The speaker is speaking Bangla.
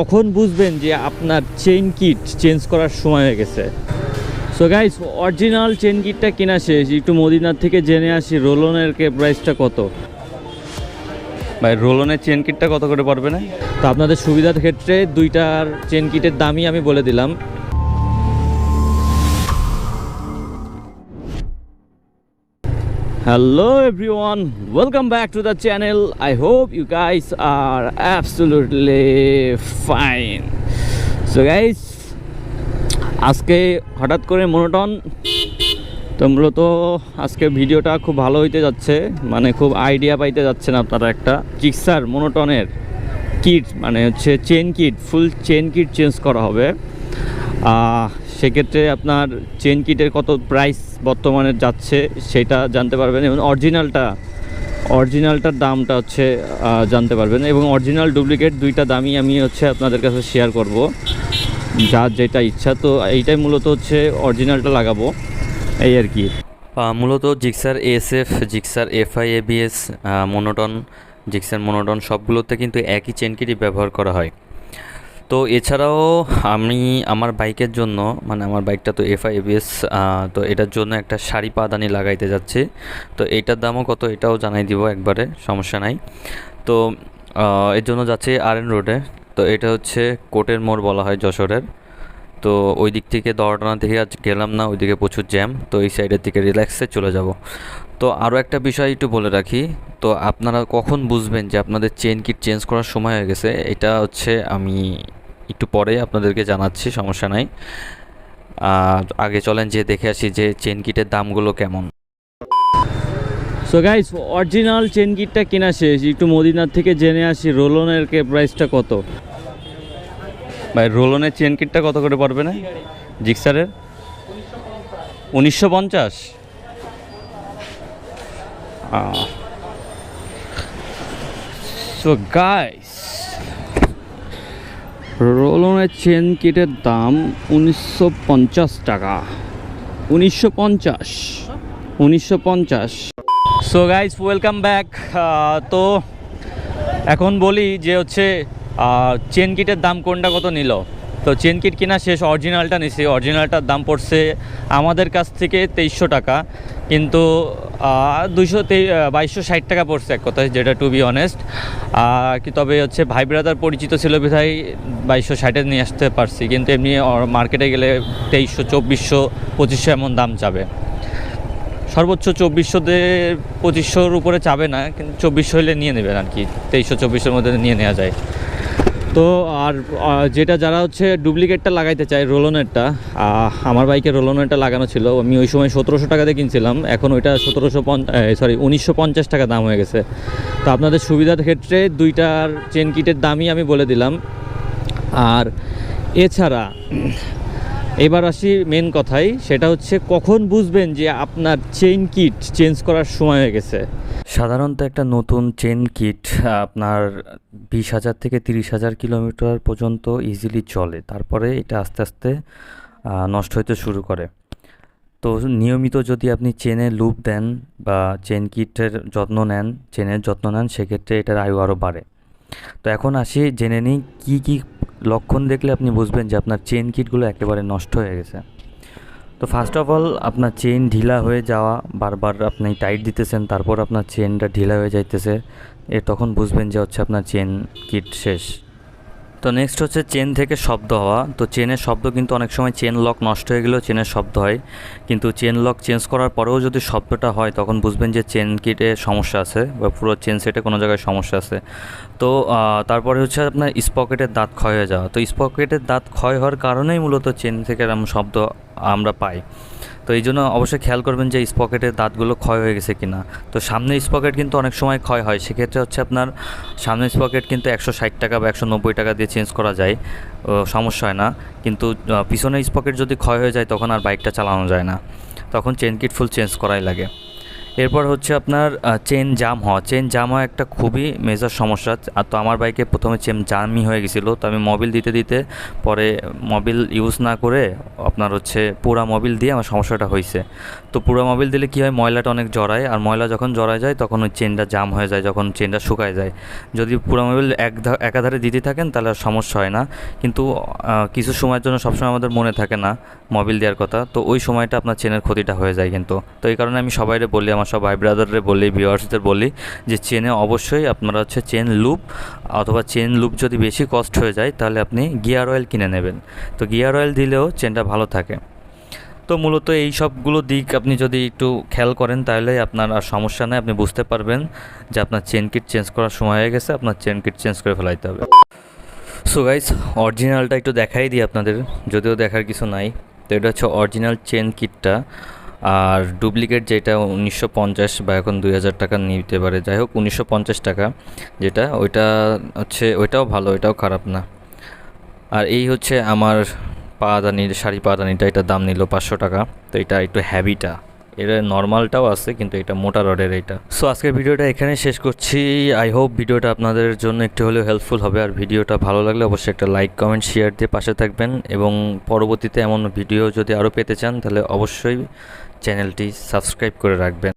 কখন বুঝবেন যে আপনার চেইন কিট চেঞ্জ করার সময় হয়ে গেছে? সো গাইস অরিজিনাল চেন কিটটা কেনা শেষ। একটু মদিনার থেকে জেনে আসি রোলনের কে প্রাইসটা কত? ভাই রোলনের চেন কিটটা কত করে পড়বে না? তো আপনাদের সুবিধার ক্ষেত্রে দুইটার চেন কিটের দামই আমি বলে দিলাম। Hello everyone, welcome back to the channel. I hope you guys are absolutely fine. So guys, আজকে হঠাৎ করে মনোটন তো মূলত আজকে ভিডিওটা খুব ভালো হইতে যাচ্ছে মানে খুব আইডিয়া পাইতে যাচ্ছেন আপনারা একটা জিক্সার মনোটনের কিট মানে হচ্ছে chain kit full chain kit change করা হবে সেক্ষেত্রে আপনার চেন কিটের কত প্রাইস বর্তমানে যাচ্ছে সেটা জানতে পারবেন এবং অরিজিনালটা অরিজিনালটার দামটা হচ্ছে জানতে পারবেন এবং অরিজিনাল ডুপ্লিকেট দুইটা দামই আমি হচ্ছে আপনাদের কাছে শেয়ার করব যার যেটা ইচ্ছা। তো এইটাই মূলত হচ্ছে অরিজিনালটা লাগাবো, এই আর কি। মূলত Gixxer SF Gixxer FI ABS monotone Gixxer monotone সবগুলোতে কিন্তু একই চেন কিটই ব্যবহার করা হয়। তো এছাড়াও আমি আমার বাইকের জন্য মানে আমার বাইকটা তো এফআই এবিএস তো এটার জন্য একটা শাড়ি পাদানি লাগাইতে যাচ্ছি। তো এটার দামও কত এটাও জানাই দিব একবারে, সমস্যা নাই। তো এর জন্য যাচ্ছে আর এন রোডে তো এটা হচ্ছে কোটের মোড় বলা হয় যশোরের। তো ওই দিক থেকে দরটানা থেকে আজ গেলাম না ওইদিকে প্রচুর জ্যাম। তো এই সাইডের দিকে রিল্যাক্সে চলে যাব। তো আরও একটা বিষয় একটু বলে রাখি। তো আপনারা কখন বুঝবেন যে আপনাদের চেন কিট চেঞ্জ করার সময় হয়ে গেছে? এটা হচ্ছে আমি একটু পরে আপনাদেরকে জানাচ্ছি সমস্যা নাই। আর আগে চলেন যে দেখে আসি যে চেন কিটের দামগুলো কেমন। সো গাইস অরিজিনাল চেন কিটটা কেনা শেষ। একটু মদিনার থেকে জেনে আসি রোলনের কে প্রাইসটা কত? ভাই রোলনের চেন কিটটা কত করে পড়বে না? জিক্সারের? উনিশশো পঞ্চাশ? সো গাইস রোলনের চেন কিটের দাম উনিশশো পঞ্চাশ টাকা। উনিশশো পঞ্চাশ। উনিশশো পঞ্চাশ। সো গাইস ওয়েলকাম ব্যাক তো এখন বলি যে হচ্ছে চেন কিটের দাম কোনটা কত নিল? তো চেন কিট কিনা শেষ অরিজিনালটা নিছি অরিজিনালটার দাম পড়ছে আমাদের কাছ থেকে তেইশশো টাকা। কিন্তু দুইশো বাইশশো ষাট টাকা পড়ছে এক কথায়, যেটা টু বি অনেস্ট কি তবে হচ্ছে ভাই ব্রাদার পরিচিত ছিল বিধায় বাইশশো ষাটে নিয়ে আসতে পারছি, কিন্তু এমনি মার্কেটে গেলে তেইশশো, চব্বিশশো, পঁচিশশো এমন দাম চাবে সর্বোচ্চ চব্বিশশোতে পঁচিশশোর উপরে চাবে না, কিন্তু চব্বিশশো হলে নিয়ে নেবেন আর কি, তেইশশো চব্বিশের মধ্যে নিয়ে নেওয়া যায়। তো আর যেটা যারা হচ্ছে ডুপ্লিকেটটা লাগাইতে চায় রোলনেরটা আমার বাইকে রোলনেরটা লাগানো ছিল। আমি ওই সময় সতেরোশো টাকাতে কিনছিলাম। এখন ওইটা সতেরোশো সরি উনিশশো পঞ্চাশ টাকা দাম হয়ে গেছে। তো আপনাদের সুবিধার ক্ষেত্রে দুইটার চেন কিটের দামই আমি বলে দিলাম। আর এছাড়া, এবার আসি মেন কথাই, সেটা হচ্ছে কখন বুঝবেন যে আপনার চেইন কিট চেঞ্জ করার সময় হয়ে গেছে? সাধারণত একটা নতুন চেন কিট আপনার বিশ হাজার থেকে তিরিশ হাজার কিলোমিটার পর্যন্ত ইজিলি চলে। তারপরে এটা আস্তে আস্তে নষ্ট হতে শুরু করে। তো নিয়মিত যদি আপনি চেনে লুপ দেন বা চেন কিটের যত্ন নেন, চেনের যত্ন নেন, সেক্ষেত্রে এটার আয়ু আরও বাড়ে। তো এখন আসি, জেনে নিই কী কী লক্ষণ দেখলে আপনি বুঝবেন যে আপনার চেন কিটগুলো একেবারে নষ্ট হয়ে গেছে। তো ফার্স্ট অফ অল আপনার চেন ঢিলা হয়ে যাওয়া, বারবার আপনি টাইট দিতেছেন, তারপর আপনার চেনটা ঢিলা হয়ে যাইতেছে, এ তখন বুঝবেন যে হচ্ছে আপনার চেন কিট শেষ। তো নেক্সট হচ্ছে চেন থেকে শব্দ হওয়া। তো চেনের শব্দ কিন্তু অনেক সময় চেন লক নষ্ট হয়ে গেলেও চেনের শব্দ হয়। কিন্তু চেন লক চেঞ্জ করার পরেও যদি শব্দটা হয়, তখন বুঝবেন যে চেন কিটে সমস্যা আছে বা পুরো চেন সেটে কোনো জায়গায় সমস্যা আছে। তো তারপরে হচ্ছে আপনার স্পকেটের দাঁত ক্ষয় হয়ে যাওয়া। তো স্পকেটের দাঁত ক্ষয় হওয়ার কারণেই মূলত চেন থেকে এরকম শব্দ আমরা পাই। তো এই জন্য অবশ্যই খেয়াল করবেন যে স্পকেটের দাঁতগুলো ক্ষয় হয়ে গেছে কিনা। তো সামনে স্পকেট কিন্তু অনেক সময় ক্ষয় হয় সেক্ষেত্রে হচ্ছে আপনার সামনে স্পকেট কিন্তু একশো ষাট টাকা বা একশো নব্বই টাকা দিয়ে চেঞ্জ করা যায় সমস্যা হয় না। কিন্তু আহ, পিছনের স্পকেট যদি ক্ষয় হয়ে যায় তখন আর বাইকটা চালানো যায় না। তখন চেন কিট ফুল চেঞ্জ করাই লাগে। এরপর হচ্ছে আপনার চেন জাম হওয়া। চেন জাম হওয়া একটা খুবই মেজার সমস্যা। আর তো আমার বাইকে প্রথমে চেন জামই হয়ে গেছিল। তো আমি মোবিল দিতে দিতে পরে মোবিল ইউজ না করে আপনার হচ্ছে পুরা মোবিল দিয়ে আমার সমস্যাটা হয়েছে তো পুরা মোবিল দিলে কী হয়, ময়লাটা অনেক জড়ায়, আর ময়লা যখন জড়ায় যায়, তখন ওই চেনটা জাম হয়ে যায়, যখন চেনটা শুকায় যায়। যদি পুরা মোবিল এক একাধারে দিতে থাকেন, তাহলে আর সমস্যা হয় না। কিন্তু কিছু সময়ের জন্য সবসময় আমাদের মনে থাকে না মোবিল দেওয়ার কথা। তো ওই সময়টা আপনার চেনের ক্ষতিটা হয়ে যায় কিন্তু। তো এই কারণে আমি সবাইরে বলি, আমার সব ভাই ব্রাদাররে বলি ভিউয়ার্সদের বলি, যে চেনে অবশ্যই আপনারা হচ্ছে চেন লুপ অথবা চেন লুপ যদি বেশি কস্ট হয়ে যায়, তাহলে আপনি গিয়ার অয়েল কিনে নেবেন। তো গিয়ার অয়েল দিলেও চেনটা ভালো থাকে। তো মূলত এই সবগুলো দিক আপনি যদি একটু খেয়াল করেন, তাহলে আপনার আর সমস্যা নেই। আপনি বুঝতে পারবেন যে আপনার চেন কিট চেঞ্জ করার সময় হয়ে গেছে, আপনার চেন কিট চেঞ্জ করে ফেলাইতে হবে। সো গাইস অরিজিনালটা একটু দেখাই দিই আপনাদের। যদিও দেখার কিছু নাই, তো এটা হচ্ছে অরিজিনাল চেন কিটটা আর ডুপ্লিকেট যেটা উনিশশো পঞ্চাশ বা এখন দুই হাজার টাকা নিতে পারে। যাই হোক, উনিশশো পঞ্চাশ টাকা যেটা, ওইটা হচ্ছে, ওইটাও ভালো, ওইটাও খারাপ না। আর এই হচ্ছে আমার পাদানির, শাড়ি পাদানিটা এটার দাম নিল পাঁচশো টাকা। তো এটা একটু হ্যাভিটা এর নর্মালটাও আছে, কিন্তু এটা মোটা রডের এটা। সো আজকের ভিডিওটা এখানে শেষ করছি। আই হোপ ভিডিওটা আপনাদের জন্য একটু হলেও হেল্পফুল হবে। আর ভিডিওটা ভালো লাগলে অবশ্যই একটা লাইক কমেন্ট শেয়ার দিয়ে পাশে থাকবেন। এবং পরবর্তীতে এমন ভিডিও যদি আরও পেতে চান, তাহলে অবশ্যই চ্যানেলটি সাবস্ক্রাইব করে রাখবেন।